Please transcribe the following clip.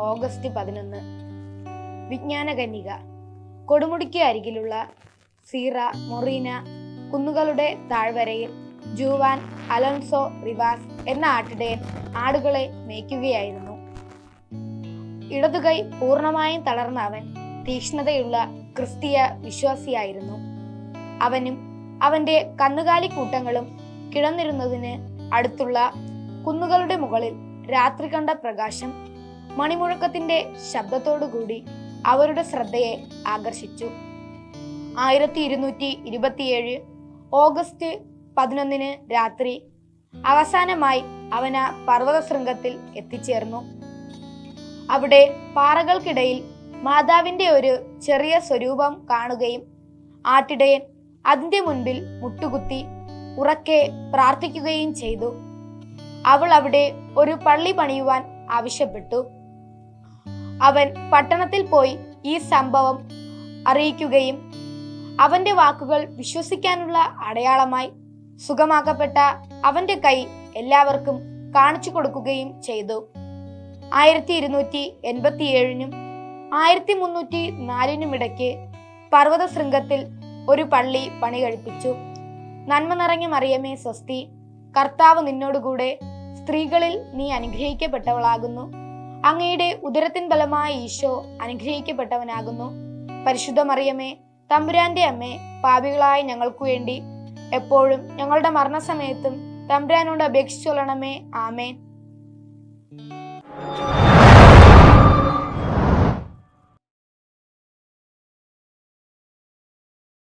August പതിനൊന്ന്. വിജ്ഞാന കന്യക കൊടുമുടിക്ക് അരികിലുള്ള സീറ മൊറീന കുന്നുകളുടെ താഴ്വരയിൽ ജൂവാൻ അലോൻസോ റിവാസ് എന്ന ആട്ടിടയൻ ആടുകളെ മേയ്ക്കുകയായിരുന്നു. ഇടതുകൈ പൂർണമായും തളർന്ന അവൻ തീക്ഷ്ണതയുള്ള ക്രിസ്തീയ വിശ്വാസിയായിരുന്നു. അവനും അവന്റെ കന്നുകാലി കൂട്ടങ്ങളും കിടന്നിരുന്നതിന് അടുത്തുള്ള കുന്നുകളുടെ മുകളിൽ രാത്രി കണ്ട പ്രകാശം മണിമുഴക്കത്തിന്റെ ശബ്ദത്തോടുകൂടി അവരുടെ ശ്രദ്ധയെ ആകർഷിച്ചു. ആയിരത്തി ഇരുന്നൂറ്റി ഇരുപത്തിയേഴ് ഓഗസ്റ്റ് പതിനൊന്നിന് രാത്രി അവസാനമായി അവൻ ആ പർവത ശൃംഗത്തിൽ എത്തിച്ചേർന്നു. അവിടെ പാറകൾക്കിടയിൽ മാതാവിന്റെ ഒരു ചെറിയ സ്വരൂപം കാണുകയും ആട്ടിടയൻ അതിന്റെ മുൻപിൽ മുട്ടുകുത്തി ഉറക്കെ പ്രാർത്ഥിക്കുകയും ചെയ്തു. അവൾ അവിടെ ഒരു പള്ളി പണിയുവാൻ ആവശ്യപ്പെട്ടു. അവൻ പട്ടണത്തിൽ പോയി ഈ സംഭവം അറിയിക്കുകയും അവന്റെ വാക്കുകൾ വിശ്വസിക്കാനുള്ള അടയാളമായി സുഖമാക്കപ്പെട്ട അവന്റെ കൈ എല്ലാവർക്കും കാണിച്ചു കൊടുക്കുകയും ചെയ്തു. ആയിരത്തി ഇരുന്നൂറ്റി എൺപത്തിയേഴിനും ആയിരത്തി മുന്നൂറ്റി നാലിനും ഇടയ്ക്ക് പർവത ശൃംഗത്തിൽ ഒരു പള്ളി പണി കഴിപ്പിച്ചു നന്മ നിറഞ്ഞ മറിയമേ സ്വസ്തി കർത്താവ് നിന്നോടുകൂടെ സ്ത്രീകളിൽ നീ അനുഗ്രഹിക്കപ്പെട്ടവളാകുന്നു. അങ്ങയുടെ ഉദരത്തിൻ ബലമായ ഈശോ അനുഗ്രഹിക്കപ്പെട്ടവനാകുന്നു. പരിശുദ്ധ മറിയമേ തമ്പുരാന്റെ അമ്മേ പാപികളായ ഞങ്ങൾക്കു വേണ്ടി എപ്പോഴും ഞങ്ങളുടെ മരണസമയത്തും തമ്പുരാനോട് അപേക്ഷിച്ചൊള്ളണമേ ആമേൻ.